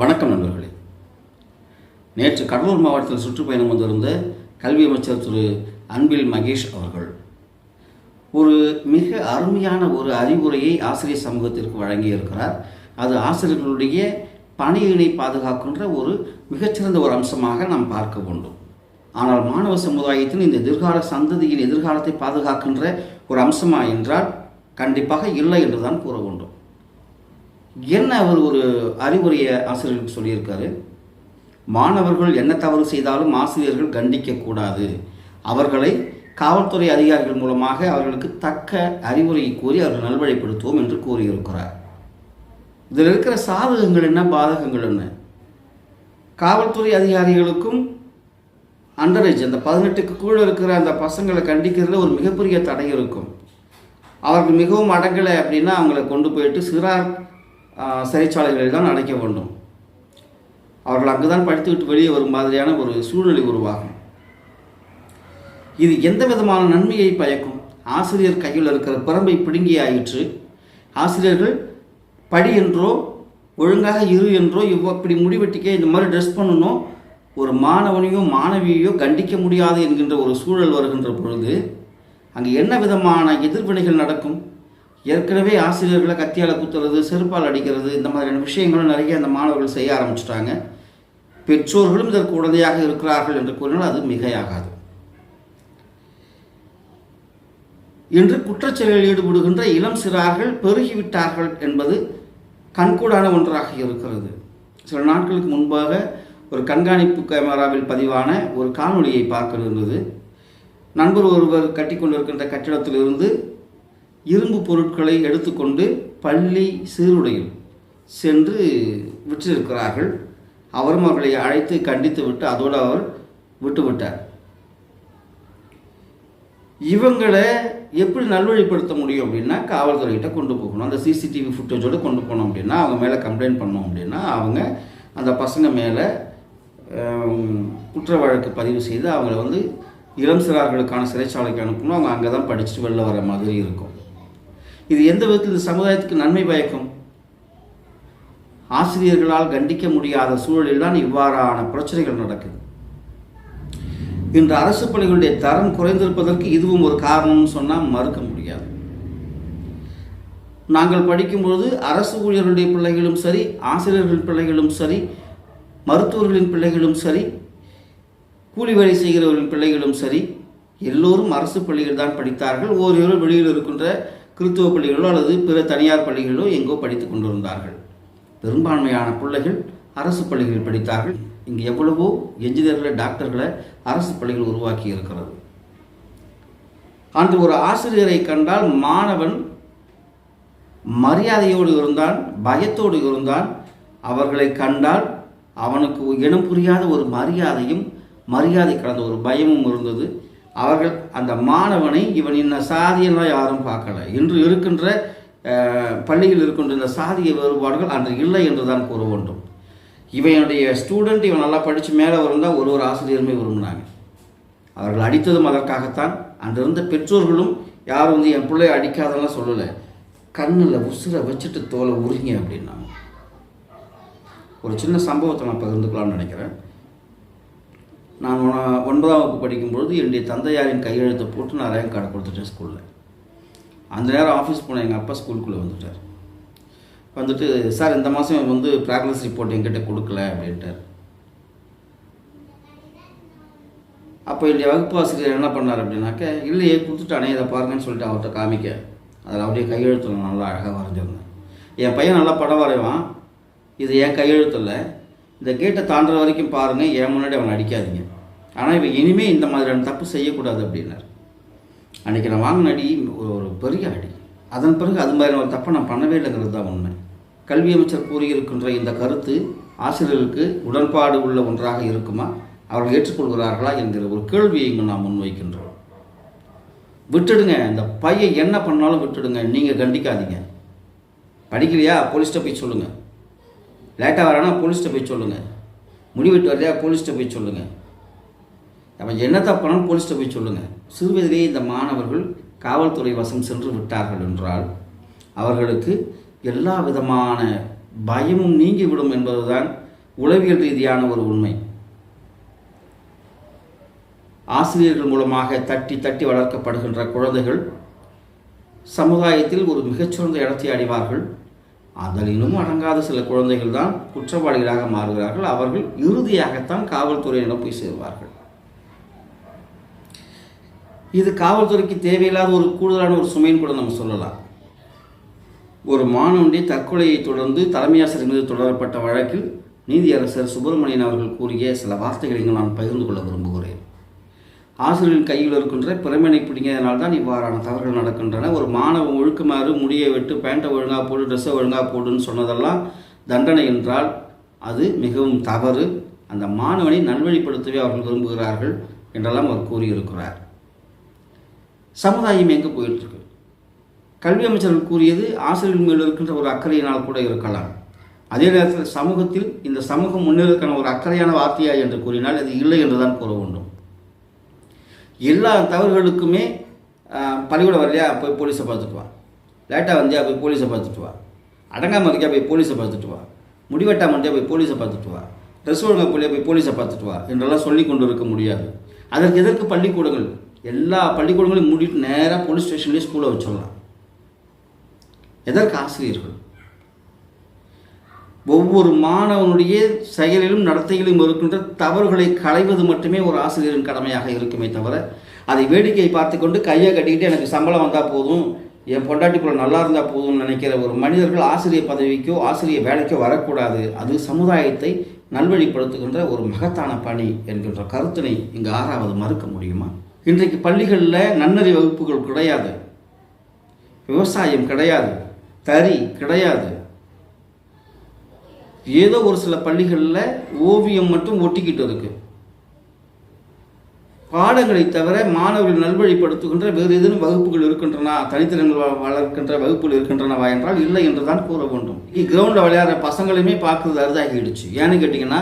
வணக்கம் நண்பர்களே. நேற்று கடலூர் மாவட்டத்தில் சுற்றுப்பயணம் வந்திருந்த கல்வி அமைச்சர் திரு அன்பில் மகேஷ் அவர்கள் ஒரு மிக அருமையான ஒரு அறிவுரையை ஆசிரியர் சமூகத்திற்கு வழங்கியிருக்கிறார். அது ஆசிரியர்களுடைய பணியினை பாதுகாக்கின்ற ஒரு மிகச்சிறந்த ஒரு அம்சமாக நாம் பார்க்க வேண்டும். ஆனால் மாணவ சமுதாயத்தின் இந்த எதிர்கால சந்ததியின் எதிர்காலத்தை பாதுகாக்கின்ற ஒரு அம்சமா என்றால் கண்டிப்பாக இல்லை என்றுதான் கூற வேண்டும். என்ன அவர் ஒரு அறிவுரையை ஆசிரியர்களுக்கு சொல்லியிருக்காரு? மாணவர்கள் என்ன தவறு செய்தாலும் ஆசிரியர்கள் கண்டிக்கக்கூடாது. அவர்களை காவல்துறை அதிகாரிகள் மூலமாக அவர்களுக்கு தக்க அறிவுரையை கூறி அவர்கள் நல்வழிப்படுத்துவோம் என்று கூறியிருக்கிறார். இதில் இருக்கிற சாதகங்கள் என்ன பாதகங்கள் என்ன? காவல்துறை அதிகாரிகளுக்கும் அண்டரேஜ் அந்த பதினெட்டுக்கு கீழே இருக்கிற அந்த பசங்களை கண்டிக்கிறதுல ஒரு மிகப்பெரிய தடை இருக்கும். அவர்கள் மிகவும் அடங்கலை அப்படின்னா அவங்கள கொண்டு போயிட்டு சிறார் சிறைச்சாலைகளில் தான் அடைக்க வேண்டும். அவர்கள் அங்கு தான் படித்துவிட்டு வெளியே வரும் மாதிரியான ஒரு சூழ்நிலை உருவாகும். இது எந்த விதமான நன்மையை பயக்கும்? ஆசிரியர் கையில் இருக்கிற பிரம்பை பிடுங்கி ஆயிற்று. ஆசிரியர்கள் படி என்றோ ஒழுங்காக இரு என்றோ இவ்வ இப்படி முடிவெட்டிக்க இந்த மாதிரி ட்ரெஸ் பண்ணணும் ஒரு மாணவனையோ மாணவியையோ கண்டிக்க முடியாது என்கின்ற ஒரு சூழல் வருகின்ற பொழுது அங்கே என்ன விதமான எதிர்வினைகள் நடக்கும்? ஏற்கனவே ஆசிரியர்களை கத்தியால் குத்துறது செருப்பால் அடிக்கிறது இந்த மாதிரியான விஷயங்களும் நிறைய அந்த மாணவர்கள் செய்ய ஆரம்பிச்சிட்டாங்க. பெற்றோர்களும் இதற்கு உடந்தையாக இருக்கிறார்கள் என்று கூறினால் அது மிகையாகாது. இன்று குற்றச்செயலில் ஈடுபடுகின்ற இளம் சிறார்கள் பெருகிவிட்டார்கள் என்பது கண்கூடான ஒன்றாக இருக்கிறது. சில நாட்களுக்கு முன்பாக ஒரு கண்காணிப்பு கேமராவில் பதிவான ஒரு காணொலியை பார்க்க இருந்தது. நண்பர் ஒருவர் கட்டிக்கொண்டிருக்கின்ற கட்டிடத்திலிருந்து இரும்பு பொருட்களை எடுத்துக்கொண்டு பள்ளி சீருடையில் சென்று விற்றிருக்கிறார்கள். அவரும் அவர்களை அழைத்து கண்டித்து விட்டு அதோடு அவர் விட்டுவிட்டார் இவங்களை எப்படி நல்வழிப்படுத்த முடியும் அப்படின்னா காவல்துறைகிட்ட கொண்டு போகணும். அந்த சிசிடிவி ஃபுட்டேஜோடு கொண்டு போனோம் அப்படின்னா அவங்க மேலே கம்ப்ளைண்ட் பண்ணோம் அப்படின்னா அவங்க அந்த பசங்க மேலே குற்ற வழக்கு பதிவு செய்து அவங்கள வந்து இளம் சிறார்களுக்கான சிறைச்சாலைக்கு அனுப்பணும். அவங்க அங்கே தான் படிச்சுட்டு வெளில வர மாதிரி இருக்கும். இது எந்த விதத்தில் இந்த சமுதாயத்துக்கு நன்மை பயக்கும்? ஆசிரியர்களால் கண்டிக்க முடியாத சூழலில் தான் இவ்வாறான பிரச்சனைகள் நடக்குது. இன்று அரசு பள்ளிகளுடைய தரம் குறைந்திருப்பதற்கு இதுவும் ஒரு காரணம்னு சொன்னால் மறுக்க முடியாது. நாங்கள் படிக்கும்பொழுது அரசு ஊழியர்களுடைய பிள்ளைகளும் சரி ஆசிரியர்களின் பிள்ளைகளும் சரி மருத்துவர்களின் பிள்ளைகளும் சரி கூலி வேலை செய்கிறவர்களின் பிள்ளைகளும் சரி எல்லோரும் அரசு பள்ளிகள் தான் படித்தார்கள். ஓரிரு வெளியில் இருக்கின்ற கிறித்துவ பள்ளிகளோ அல்லது பிற தனியார் பள்ளிகளோ எங்கோ படித்துக் கொண்டிருந்தார்கள். பெரும்பான்மையான பிள்ளைகள் அரசு பள்ளிகளில் படித்தார்கள். இங்கு எவ்வளவோ என்ஜினியர்களை டாக்டர்களை அரசு பள்ளிகள் உருவாக்கி இருக்கிறது. அன்று ஒரு ஆசிரியரை கண்டால் மாணவன் மரியாதையோடு இருந்தான் பயத்தோடு இருந்தான். அவர்களை கண்டால் அவனுக்கு இனம் புரியாத ஒரு மரியாதையும் மரியாதை கலந்த ஒரு பயமும் இருந்தது. அவர்கள் அந்த மாணவனை இவன் இன்ன சாதியெல்லாம் யாரும் பார்க்கல. இன்று இருக்கின்ற பள்ளியில் இருக்கின்ற இந்த சாதிய வேறுபாடுகள் அன்று இல்லை என்று தான் கூற வேண்டும். இவனுடைய ஸ்டூடெண்ட் இவன் நல்லா படித்து மேலே வருந்தால் ஒரு ஒரு ஆசிரியருமே விரும்பினாங்க. அவர்கள் அடித்ததும் அதற்காகத்தான். அன்றிருந்த பெற்றோர்களும் யாரும் வந்து என் பிள்ளைய அடிக்காதெல்லாம் சொல்லலை. கண்ணில் உசுரை வச்சுட்டு தோலை உருங்க அப்படின்னாங்க. ஒரு சின்ன சம்பவத்தை நான் பகிர்ந்துக்கலாம்னு நினைக்கிறேன். நான் ஒன- ஒன்பதாம் வகுப்பு படிக்கும்பொழுது என்னுடைய தந்தையாரின் கையெழுத்தை போட்டு நான் ரேங்க் கார்டு கொடுத்துட்டேன் ஸ்கூலில். அந்த நேரம் ஆஃபீஸ் போன எங்கள் அப்பா ஸ்கூலுக்குள்ளே வந்துட்டார். வந்துட்டு சார் இந்த மாதம் வந்து ப்ராக்ரஸ் ரிப்போர்ட் எங்கிட்ட கொடுக்கல அப்படின்ட்டார். அப்போ என்னுடைய வகுப்பு ஆசிரியர் என்ன பண்ணார் அப்படின்னாக்க இல்லையே கொடுத்துட்டானே இதை பாருங்கன்னு சொல்லிட்டு அவர்கிட்ட காமிக்க. அதில் அப்படியே கையெழுத்தில் நல்லா அழகாக வரைஞ்சிருந்தேன். என் பையன் நல்லா படம் வரைவான். இது என் கையெழுத்தில் இல்லை. இந்த கேட்டை தாண்டுற வரைக்கும் பாருங்கள் என் முன்னாடி அவனை அடிக்காதீங்க. ஆனால் இவன் இனிமேல் இந்த மாதிரியான தப்பு செய்யக்கூடாது அப்படின்னார். அன்றைக்கி நான் வாங்கின அடி ஒரு பெரிய அடி. அதன் பிறகு அது மாதிரி ஒரு தப்பை நான் பண்ணவே இல்லைங்கிறது தான் உண்மை. கல்வி அமைச்சர் கூறியிருக்கின்ற இந்த கருத்து ஆசிரியர்களுக்கு உடன்பாடு உள்ள ஒன்றாக இருக்குமா? அவர்கள் ஏற்றுக்கொள்கிறார்களா என்கிற ஒரு கேள்வியை இங்கு நாம் முன்வைக்கின்றோம். விட்டுடுங்க இந்த பையன் என்ன பண்ணாலும் விட்டுடுங்க. நீங்கள் கண்டிக்காதீங்க. படிக்கலையா போலீஸ்கிட்ட போய் சொல்லுங்கள் லேட்டாக வரானா போலீஸ்கிட்ட போய் சொல்லுங்கள் முடிவெட்டு வரலையா போலீஸ்கிட்ட போய் சொல்லுங்கள் நம்ம என்ன தப்பானாலும் போலீஸ்கிட்ட போய் சொல்லுங்கள் சிறுவயதிலேயே இந்த மாணவர்கள் காவல்துறை வசம் சென்று விட்டார்கள் என்றால் அவர்களுக்கு எல்லா விதமான பயமும் நீங்கிவிடும் என்பதுதான் உளவியல் ரீதியான ஒரு உண்மை. ஆசிரியர்கள் மூலமாக தட்டி தட்டி வளர்க்கப்படுகின்ற குழந்தைகள் சமுதாயத்தில் ஒரு மிகச்சிறந்த இடத்தை அடைவார்கள். அதனினும் அடங்காத சில குழந்தைகள் தான் குற்றவாளிகளாக மாறுகிறார்கள். அவர்கள் இறுதியாகத்தான் காவல்துறையிடம் போய் சேர்வார்கள். இது காவல்துறைக்கு தேவையில்லாத ஒரு கூடுதலான ஒரு சுமைன்னு கூட நம்ம சொல்லலாம். ஒரு மாணவனுடைய தற்கொலையை தொடர்ந்து தலைமையாசிரியர் மீது தொடரப்பட்ட வழக்கில் நீதியரசர் சுப்பிரமணியன் அவர்கள் கூறிய சில வார்த்தைகளை இங்கு நான் பகிர்ந்து கொள்ள விரும்புகிறேன். ஆசிரியரின் கையில் இருக்கின்ற பிறமனை பிடிங்கிறதுனால தான் இவ்வாறான தவறுகள் நடக்கின்றன. ஒரு மாணவன் ஒழுக்குமாறு முடியை விட்டு பேண்ட்டை ஒழுங்காக போடு ட்ரெஸ்ஸை ஒழுங்காக போடுன்னு சொன்னதெல்லாம் தண்டனை என்றால் அது மிகவும் தவறு. அந்த மாணவனை நல்வழிப்படுத்தவே அவர்கள் விரும்புகிறார்கள் என்றெல்லாம் அவர் கூறியிருக்கிறார். சமுதாயம் எங்கே போயிட்டுருக்கு? கல்வி அமைச்சர்கள் கூறியது ஆசிரியர்கள் மேல் இருக்கின்ற ஒரு அக்கறையினால் கூட இருக்கலாம். அதே நேரத்தில் சமூகத்தில் இந்த சமூகம் முன்னேறதுக்கான ஒரு அக்கறையான வார்த்தையா என்று கூறினால் அது இல்லை என்று தான் கூற வேண்டும். எல்லா தவறுகளுக்குமே பள்ளிக்கூடம் வரலையா? போய் போலீஸை பார்த்துட்டு வா. லேட்டாக வந்தியா? போய் போலீஸை பார்த்துட்டு வா. அடங்காமல் இருக்கியா? போய் போலீஸை பார்த்துட்டு வா. முடிவெட்டாம வந்தியா போய் போலீஸை பார்த்துட்டு வா. ட்ரெஸ் ஒழுங்கா போலியா போய் போலீஸை பார்த்துட்டு வா என்றெல்லாம் சொல்லி கொண்டு இருக்க முடியாது. அதற்கு எதற்கு பள்ளிக்கூடங்கள்? எல்லா பள்ளிக்கூடங்களையும் மூடிட்டு நேராக போலீஸ் ஸ்டேஷன்லேயே ஸ்கூலை வச்சிடலாம். எதற்கு ஆசிரியர்கள்? ஒவ்வொரு மாணவனுடைய செயலிலும் நடத்தையிலும் இருக்கின்ற தவறுகளை களைவது மட்டுமே ஒரு ஆசிரியரின் கடமையாக இருக்குமே தவிர அதை வேடிக்கை பார்த்து கொண்டு கையை கட்டிக்கிட்டு எனக்கு சம்பளம் வந்தால் போதும் என் பொண்டாட்டி போல நல்லா இருந்தால் போதும்னு நினைக்கிற ஒரு மனிதர்கள் ஆசிரியர் பதவிக்கோ ஆசிரியர் வேலைக்கோ வரக்கூடாது. அது சமுதாயத்தை நல்வழிப்படுத்துகின்ற ஒரு மகத்தான பணி என்கின்ற கருத்தினை இங்கு ஆறாவது மறுக்க முடியுமா? இன்றைக்கு பள்ளிகளில் நன்னறி வகுப்புகள் கிடையாது. விவசாயம் கிடையாது. தறி கிடையாது. ஏதோ ஒரு சில பள்ளிகளில் ஓவியம் மட்டும் ஒட்டிக்கிட்டு இருக்கு. பாடங்களை தவிர மாணவர்கள் நல்வழிப்படுத்துகின்ற வேறு ஏதேனும் வகுப்புகள் இருக்கின்றன தனித்திறன்கள் வளர்க்கின்ற வகுப்புகள் இருக்கின்றனவா என்றால் இல்லை என்று தான் கூற வேண்டும். கிரவுண்டில் விளையாடுற பசங்களையுமே பார்க்கறது அரிதாகிடுச்சு. ஏன்னு கேட்டிங்கன்னா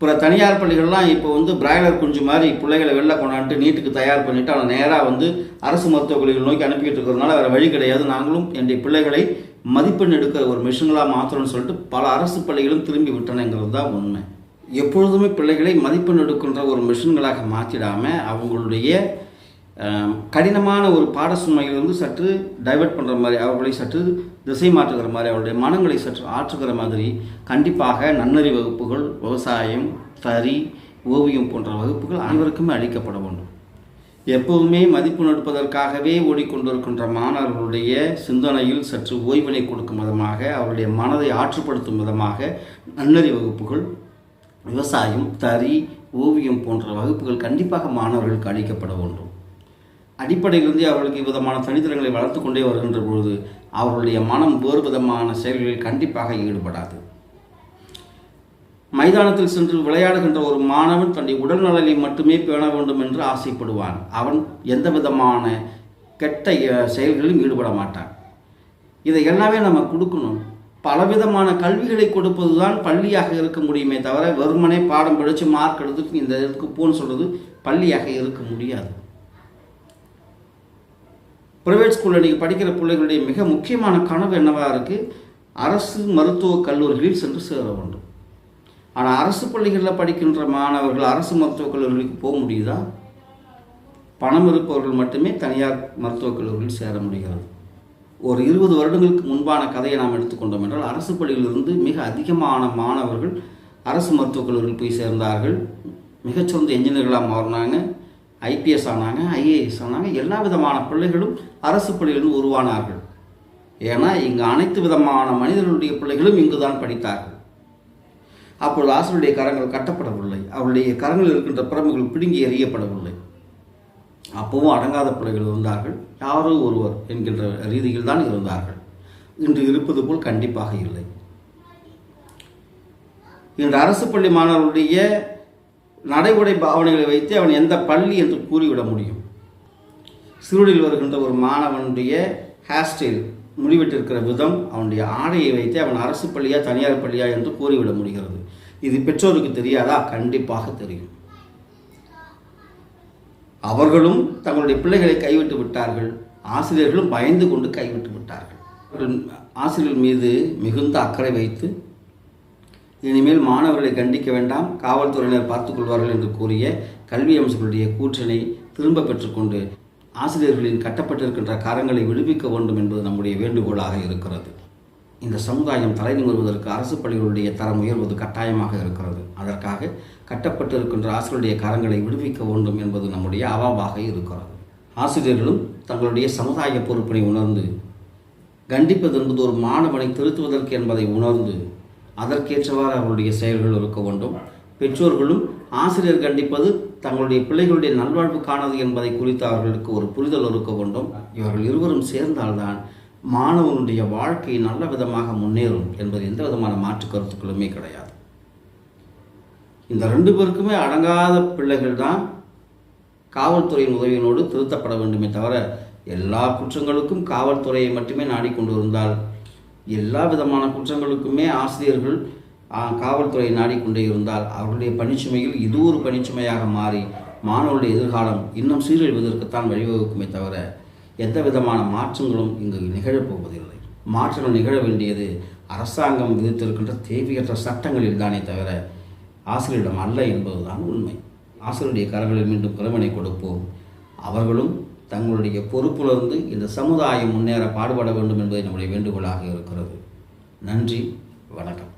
பிற தனியார் பள்ளிகள்லாம் இப்போ வந்து பிராய்லர் குஞ்சு மாதிரி பிள்ளைகளை வெளில கொண்டாண்டு நீட்டுக்கு தயார் பண்ணிவிட்டு அவனை நேராக வந்து அரசு மருத்துவக் கல்லூரிகள் நோக்கி அனுப்பிக்கிட்டு இருக்கிறதுனால வேறு வழி கிடையாது. நாங்களும் என்னுடைய பிள்ளைகளை மதிப்பெண் எடுக்கிற ஒரு மிஷின்களாக மாற்றணும்னு சொல்லிட்டு பல அரசு பள்ளிகளும் திரும்பி விட்டனங்கிறது தான் உண்மை. எப்பொழுதுமே பிள்ளைகளை மதிப்பெண் எடுக்கின்ற ஒரு மிஷின்களாக மாற்றிடாமல் அவங்களுடைய கடினமான ஒரு பாட சுமையிலிருந்து சற்று டைவர்ட் பண்ணுற மாதிரி அவர்களை சற்று திசை மாற்றுகிற மாதிரி அவருடைய மனங்களை சற்று ஆற்றுகிற மாதிரி கண்டிப்பாக நன்னறி வகுப்புகள் விவசாயம் தறி ஓவியம் போன்ற வகுப்புகள் அனைவருக்குமே அளிக்கப்பட வேண்டும். எப்போதுமே மதிப்பு எடுப்பதற்காகவே ஓடிக்கொண்டிருக்கின்ற மாணவர்களுடைய சிந்தனையில் சற்று ஓய்வினை கொடுக்கும் விதமாக அவருடைய மனதை ஆற்றுப்படுத்தும் விதமாக நன்னறி வகுப்புகள் விவசாயம் தறி ஓவியம் போன்ற வகுப்புகள் கண்டிப்பாக மாணவர்களுக்கு அளிக்கப்பட வேண்டும். அடிப்படையிலிருந்து அவர்களுக்கு விதமான தனித்திறங்களை வளர்த்து கொண்டே வருகின்ற பொழுது அவர்களுடைய மனம் வேறு விதமான செயல்களில் கண்டிப்பாக ஈடுபடாது. மைதானத்தில் சென்று விளையாடுகின்ற ஒரு மாணவன் தன்னுடைய உடல் நலனை மட்டுமே பேண வேண்டும் என்று ஆசைப்படுவான். அவன் எந்த விதமான கெட்ட செயல்களிலும் ஈடுபட மாட்டான். இதை எல்லாமே நம்ம கொடுக்கணும். பலவிதமான கல்விகளை கொடுப்பது தான் பள்ளியாக இருக்க முடியுமே தவிர வெறுமனே பாடம் படித்து மார்க் எடுத்துட்டு இந்த இதுக்கு போன்னு சொல்கிறது பள்ளியாக இருக்க முடியாது. ப்ரைவேட் ஸ்கூலில் நீங்கள் படிக்கிற பிள்ளைகளுடைய மிக முக்கியமான கனவு என்னவாக இருக்குது அரசு மருத்துவக் கல்லூரிகளில் சென்று சேர வேண்டும். ஆனால் அரசு பள்ளிகளில் படிக்கின்ற மாணவர்கள் அரசு மருத்துவக் கல்லூரிகளுக்கு போக முடியுதா? பணம் இருப்பவர்கள் மட்டுமே தனியார் மருத்துவக் கல்லூரியில் சேர முடிகிறது. ஒரு இருபது வருடங்களுக்கு முன்பான கதையை நாம் எடுத்துக்கொண்டோம் என்றால் அரசு பள்ளியிலிருந்து மிக அதிகமான மாணவர்கள் அரசு மருத்துவக் கல்லூரியில் போய் சேர்ந்தார்கள். மிகச்சிறந்த என்ஜினியர்களாக மாறினாங்க. ஐபிஎஸ் ஆனாங்க ஐஏஎஸ் ஆனாங்க. எல்லா விதமான பிள்ளைகளும் அரசு பள்ளியிலிருந்து உருவானார்கள். ஏன்னா இங்கு அனைத்து விதமான மனிதர்களுடைய பிள்ளைகளும் இங்கு தான் படித்தார்கள். அப்பொழுது ஆசிரியருடைய கரங்கள் கட்டப்படவில்லை. அவருடைய கரங்களில் இருக்கின்ற பிரமுகள் பிடுங்கி எறியப்படவில்லை. அப்பவும் அடங்காத பிள்ளைகள் இருந்தார்கள். யாரோ ஒருவர் என்கின்ற ரீதியில் தான் இருந்தார்கள். இன்று இருப்பது போல் கண்டிப்பாக இல்லை. இன்று அரசு பள்ளி மாணவர்களுடைய நடைமுறை பாவனைகளை வைத்து அவன் எந்த பள்ளி என்று கூறிவிட முடியும். சிறுடில் வருகின்ற ஒரு மாணவனுடைய ஹேர் ஸ்டைல் முடிவிட்டிருக்கிற விதம் அவனுடைய ஆடையை வைத்து அவன் அரசு பள்ளியா தனியார் பள்ளியா என்று கூறிவிட முடிகிறது. இது பெற்றோருக்கு தெரியாதா? கண்டிப்பாக தெரியும். அவர்களும் தங்களுடைய பிள்ளைகளை கைவிட்டு விட்டார்கள். ஆசிரியர்களும் பயந்து கொண்டு கைவிட்டு விட்டார்கள். அவர்கள் ஆசிரியர்கள் மீது மிகுந்த அக்கறை வைத்து இனிமேல் மாணவர்களை கண்டிக்க வேண்டாம். காவல்துறையினர் பார்த்துக்கொள்வார்கள் என்று கூறிய கல்வி அமைச்சர்களுடைய கூற்றினை திரும்ப பெற்றுக்கொண்டு ஆசிரியர்களின் கட்டப்பட்டிருக்கின்ற காரங்களை விடுவிக்க வேண்டும் என்பது நம்முடைய வேண்டுகோளாக இருக்கிறது. இந்த சமுதாயம் தலை நிமிர்வதற்கு அரசு பள்ளிகளுடைய தரம் உயர்வது கட்டாயமாக இருக்கிறது. அதற்காக கட்டப்பட்டிருக்கின்ற ஆசிரியருடைய கரங்களை விடுவிக்க வேண்டும் என்பது நம்முடைய அவாவாக இருக்கிறது. ஆசிரியர்களும் தங்களுடைய சமுதாய பொறுப்பினை உணர்ந்து கண்டிப்பது என்பது ஒரு மாணவனை திருத்துவதற்கு என்பதை உணர்ந்து அதற்கேற்றவாறு அவர்களுடைய செயல்கள் இருக்க வேண்டும். பெற்றோர்களும் ஆசிரியர் கண்டிப்பது தங்களுடைய பிள்ளைகளுடைய நல்வாழ்வுக்கானது என்பதை குறித்து அவர்களுக்கு ஒரு புரிதல் இருக்க வேண்டும். இவர்கள் இருவரும் சேர்ந்தால்தான் மாணவனுடைய வாழ்க்கை நல்ல விதமாக முன்னேறும் என்பது எந்த விதமான மாற்று கருத்துக்களுமே கிடையாது. இந்த ரெண்டு பேருக்குமே அடங்காத பிள்ளைகள் தான் காவல்துறையின் உதவியினோடு திருத்தப்பட வேண்டுமே தவிர எல்லா குற்றங்களுக்கும் காவல்துறையை மட்டுமே நாடிக்கொண்டு இருந்தால் எல்லா விதமான குற்றங்களுக்குமே ஆசிரியர்கள் காவல்துறை காவல்துறையை நாடிக்கொண்டே இருந்தால் அவர்களுடைய பணிச்சுமையில் இது ஒரு பணிச்சுமையாக மாறி மாணவர்களுடைய எதிர்காலம் இன்னும் சீரழிவதற்குத்தான் வழிவகுக்குமே தவிர எந்த விதமான மாற்றங்களும் இங்கு நிகழப்போவதில்லை மாற்றங்கள் நிகழ வேண்டியது அரசாங்கம் விதித்திருக்கின்ற தேவையற்ற சட்டங்களில் தானே தவிர ஆசிரியரிடம் அல்ல என்பதுதான் உண்மை. ஆசிரியருடைய கரங்களில் மீண்டும் கிழமனை கொடுப்போம். அவர்களும் தங்களுடைய பொறுப்புணர்ந்து இந்த சமுதாயம் முன்னேற பாடுபட வேண்டும் என்பதை நம்முடைய வேண்டுகோளாக இருக்கிறது. நன்றி வணக்கம்.